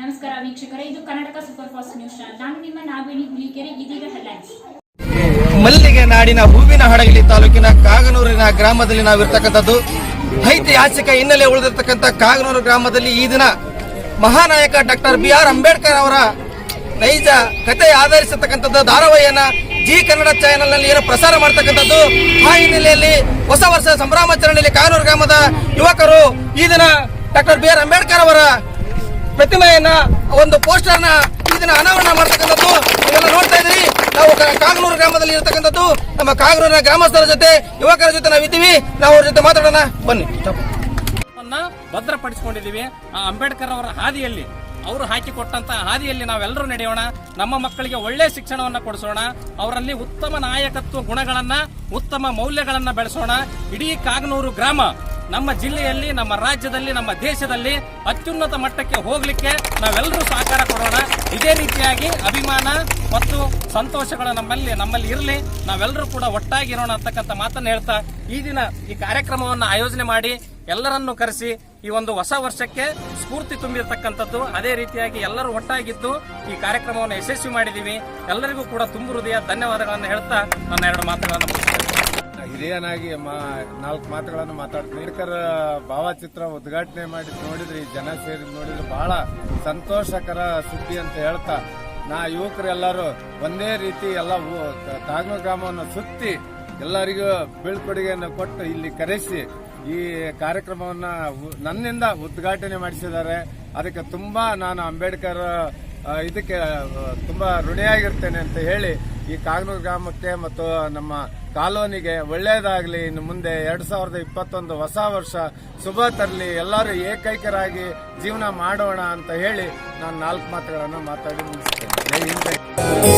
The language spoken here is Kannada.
ನಮಸ್ಕಾರ ವೀಕ್ಷಕರೇ, ಇದು ಕರ್ನಾಟಕ ಸೂಪರ್ ಫಾಸ್ಟ್ ನ್ಯೂಸ್ ನಾನು ನಿಮ್ಮ ನಾಗವೇಣಿ ಹುಲಿಕೆರೆ, ಇದೀಗ ಹೆಡ್ಲೈನ್ಸ್. ಮಲ್ಲಿಗೆ ನಾಡಿನ ಹೂವಿನ ಹಡಗಲಿ ತಾಲೂಕಿನ ಕಾಗನೂರಿನ ಗ್ರಾಮದಲ್ಲಿ ನಾವಿರ್ತಕ್ಕಂಥದ್ದು. ಐತಿಹಾಸಿಕ ಹಿನ್ನೆಲೆ ಉಳಿದಿರ್ತಕ್ಕಂಥ ಕಾಗನೂರು ಗ್ರಾಮದಲ್ಲಿ ಈ ದಿನ ಮಹಾನಾಯಕ ಡಾಕ್ಟರ್ ಬಿ ಆರ್ ಅಂಬೇಡ್ಕರ್ ಅವರ ನೈಜ ಕತೆ ಆಧರಿಸಿರ್ತಕ್ಕಂಥದ್ದು ಧಾರಾವಾಹಿಯನ್ನ ಜಿ ಕನ್ನಡ ಚಾನೆಲ್ನಲ್ಲಿ ಏನು ಪ್ರಸಾರ ಮಾಡ್ತಕ್ಕಂಥದ್ದು. ಆ ಹಿನ್ನೆಲೆಯಲ್ಲಿ ಹೊಸ ವರ್ಷ ಸಂಭ್ರಮಾಚರಣೆಯಲ್ಲಿ ಕಾಗನೂರು ಗ್ರಾಮದ ಯುವಕರು ಈ ದಿನ ಡಾಕ್ಟರ್ ಬಿ ಆರ್ ಅಂಬೇಡ್ಕರ್ ಅವರ ಪ್ರತಿಮೆಯನ್ನ, ಒಂದು ಪೋಸ್ಟರ್ನ ಇದನ್ನ ಅನಾವರಣ ಮಾಡ್ತಕ್ಕಂಥದ್ದು. ನೀವೆಲ್ಲ ನೋಡ್ತಾ ಇದ್ರಿ ನಾವು ಕಾಗನೂರು ಗ್ರಾಮದಲ್ಲಿ ಇರತಕ್ಕಂಥದ್ದು. ನಮ್ಮ ಕಾಗನೂರಿನ ಗ್ರಾಮಸ್ಥರ ಜೊತೆ, ಯುವಕರ ಜೊತೆ ನಾವು ಇದ್ದೀವಿ ನಾವು ಅವ್ರ ಜೊತೆ ಮಾತಾಡೋಣ. ಬನ್ನಿ. ಭದ್ರಪಡಿಸಿಕೊಂಡಿದ್ದೀವಿ. ಆ ಅಂಬೇಡ್ಕರ್ ಅವರ ಹಾದಿಯಲ್ಲಿ. ಅವರು ಹಾಕಿಕೊಟ್ಟಂತ ಹಾದಿಯಲ್ಲಿ ನಾವೆಲ್ಲರೂ ನಡೆಯೋಣ. ನಮ್ಮ ಮಕ್ಕಳಿಗೆ ಒಳ್ಳೆ ಶಿಕ್ಷಣವನ್ನು ಕೊಡಿಸೋಣ. ಅವರಲ್ಲಿ ಉತ್ತಮ ನಾಯಕತ್ವ ಗುಣಗಳನ್ನ, ಉತ್ತಮ ಮೌಲ್ಯಗಳನ್ನ ಬೆಳೆಸೋಣ. ಇಡೀ ಕಾಗನೂರು ಗ್ರಾಮ ನಮ್ಮ ಜಿಲ್ಲೆಯಲ್ಲಿ, ನಮ್ಮ ರಾಜ್ಯದಲ್ಲಿ, ನಮ್ಮ ದೇಶದಲ್ಲಿ ಅತ್ಯುನ್ನತ ಮಟ್ಟಕ್ಕೆ ಹೋಗಲಿಕ್ಕೆ ನಾವೆಲ್ಲರೂ ಸಹಕಾರ ಕೊಡೋಣ. ಇದೇ ರೀತಿಯಾಗಿ ಅಭಿಮಾನ ಮತ್ತು ಸಂತೋಷಗಳು ನಮ್ಮಲ್ಲಿ ನಮ್ಮಲ್ಲಿ ಇರಲಿ. ನಾವೆಲ್ಲರೂ ಕೂಡ ಒಟ್ಟಾಗಿರೋಣ ಅಂತಕ್ಕಂಥ ಮಾತನ್ನ ಹೇಳ್ತಾ, ಈ ದಿನ ಈ ಕಾರ್ಯಕ್ರಮವನ್ನು ಆಯೋಜನೆ ಮಾಡಿ ಎಲ್ಲರನ್ನು ಕರೆಸಿ ಈ ಒಂದು ಹೊಸ ವರ್ಷಕ್ಕೆ ಸ್ಫೂರ್ತಿ ತುಂಬಿರತಕ್ಕಂಥದ್ದು. ಅದೇ ರೀತಿಯಾಗಿ ಎಲ್ಲರೂ ಒಟ್ಟಾಗಿದ್ದು ಈ ಕಾರ್ಯಕ್ರಮವನ್ನು ಯಶಸ್ವಿ ಮಾಡಿದ್ದೀವಿ. ಎಲ್ಲರಿಗೂ ಕೂಡ ತುಂಬು ಹೃದಯ ಧನ್ಯವಾದಗಳನ್ನು ಹೇಳ್ತಾ ನನ್ನ ಎರಡು ಮಾತುಗಳನ್ನು ಹಿರಿಯನಾಗಿ ನಾಲ್ಕು ಮಾತುಗಳನ್ನು ಮಾತಾಡ್ತೀನಿ. ಅಂಬೇಡ್ಕರ್ ಭಾವಚಿತ್ರ ಉದ್ಘಾಟನೆ ಮಾಡಿ ನೋಡಿದ್ರಿ ಜನ ಸೇರಿ ನೋಡಿದ್ರು ಬಹಳ ಸಂತೋಷಕರ ಸುದ್ದಿ ಅಂತ ಹೇಳ್ತಾ, ನಾ ಯುವಕರೆಲ್ಲರೂ ಒಂದೇ ರೀತಿ ಎಲ್ಲ ತಾಗ್ನ ಗ್ರಾಮವನ್ನು ಸುತ್ತಿ ಎಲ್ಲರಿಗೂ ಬೀಳ್ಕೊಡುಗೆಯನ್ನು ಕೊಟ್ಟು ಇಲ್ಲಿ ಕರೆಸಿ ಈ ಕಾರ್ಯಕ್ರಮವನ್ನ ನನ್ನಿಂದ ಉದ್ಘಾಟನೆ ಮಾಡಿಸಿದ್ದಾರೆ. ಅದಕ್ಕೆ ತುಂಬಾ ನಾನು ಅಂಬೇಡ್ಕರ್ ಇದಕ್ಕೆ ತುಂಬಾ ಋಣಿಯಾಗಿರ್ತೇನೆ ಅಂತ ಹೇಳಿ ಈ ಕಾಗನೂರು ಗ್ರಾಮಕ್ಕೆ ಮತ್ತು ನಮ್ಮ ಕಾಲೋನಿಗೆ ಒಳ್ಳೆಯದಾಗಲಿ ಇನ್ನು ಮುಂದೆ ಎರಡು ಸಾವಿರದ ಇಪ್ಪತ್ತೊಂದು ಹೊಸ ವರ್ಷ ಶುಭ ತರಲಿ, ಎಲ್ಲರೂ ಏಕೈಕರಾಗಿ ಜೀವನ ಮಾಡೋಣ ಅಂತ ಹೇಳಿ ನಾನು ನಾಲ್ಕು ಮಾತುಗಳನ್ನು ಮಾತಾಡಿ ಮುಗಿಸ್ತೇನೆ.